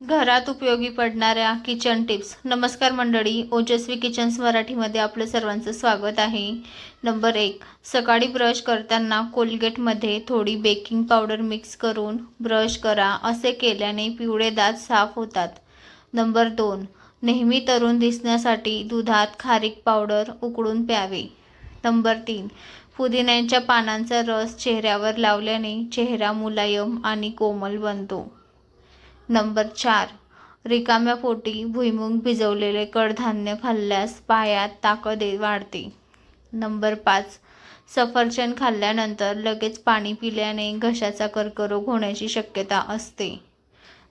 घरात उपयोगी पडणाऱ्या किचन टिप्स नमस्कार मंडळी ओजस्वी किचन्स मराठीमध्ये आपलं सर्वांचं स्वागत आहे. नंबर एक सकाळी ब्रश करताना कोलगेटमध्ये थोडी बेकिंग पावडर मिक्स करून ब्रश करा. असे केल्याने पिवळे दात साफ होतात. नंबर दोन नेहमी तरुण दिसण्यासाठी दुधात खारीक पावडर उकळून प्यावे. नंबर तीन पुदिन्याच्या पानांचा रस चेहऱ्यावर लावल्याने चेहरा मुलायम आणि कोमल बनतो. नंबर चार. रिकाम्या पोटी भुईमुग भिजवलेले कडधान्य खाल्ल्यास पायात ताकद वाढते. नंबर पाच. सफरचंद खाल्ल्यानंतर लगेच पाणी पिल्याने घशाचा कर्करोग होण्याची शक्यता असते.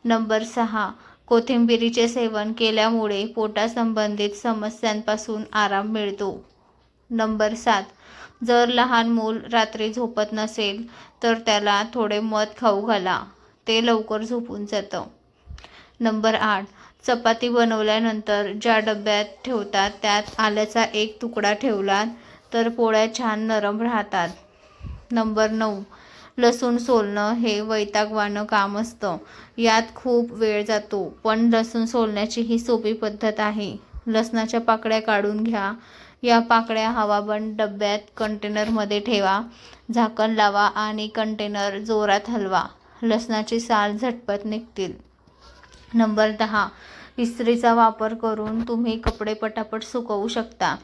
नंबर सहा. कोथिंबिरीचे सेवन केल्यामुळे पोटासंबंधित समस्यांपासून आराम मिळतो. नंबर सात. जर लहान मूल रात्री झोपत नसेल तर त्याला थोडे मध खाऊ घाला. ते लवकर झोपून जातं. नंबर आठ. चपाती बनवल्यानंतर ज्या डब्यात ठेवतात त्यात आल्याचा एक तुकडा ठेवला तर पोळ्या छान नरम राहतात. नंबर नऊ. लसूण सोलणं हे वैतागवानं काम असतं. यात खूप वेळ जातो पण लसूण सोलण्याची ही सोपी पद्धत आहे. लसणाच्या पाकळ्या काढून घ्या. या पाकळ्या हवाबंद डब्यात कंटेनरमध्ये ठेवा. झाकण लावा आणि कंटेनर जोरात हलवा. लसणाची साल झटपट निघतील. नंबर दहा. इस्त्रीचा वापर करून तुम्ही कपडे पटापट सुकवू शकता.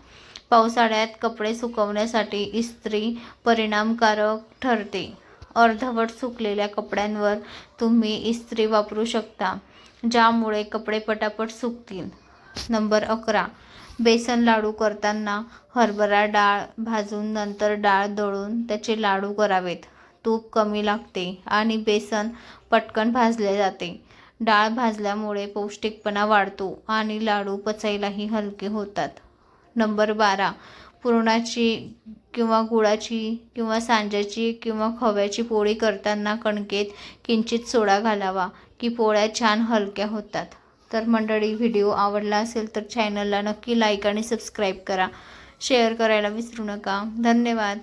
पावसाळ्यात कपडे सुकवण्यासाठी इस्त्री परिणामकारक ठरते. अर्धवट सुकलेल्या कपड्यांवर तुम्ही इस्त्री वापरू शकता ज्यामुळे कपडे पटापट सुकतील. नंबर अकरा. बेसन लाडू करताना हरभरा डाळ भाजून नंतर डाळ दळून त्याचे लाडू करावेत. तूप कमी लागते आणि बेसन पटकन भाजले जाते. डाळ भाजल्यामुळे पौष्टिकपणा वाढतो आणि लाडू पचायलाही हलके होतात. नंबर बारा. पुरणाची किंवा गुळाची किंवा सांज्याची किंवा खव्याची पोळी करताना कणकेत किंचित सोडा घालावा की पोळ्या छान हलक्या होतात. तर मंडळी व्हिडिओ आवडला असेल तर चॅनलला नक्की लाईक आणि सबस्क्राईब करा. शेअर करायला विसरू नका. धन्यवाद.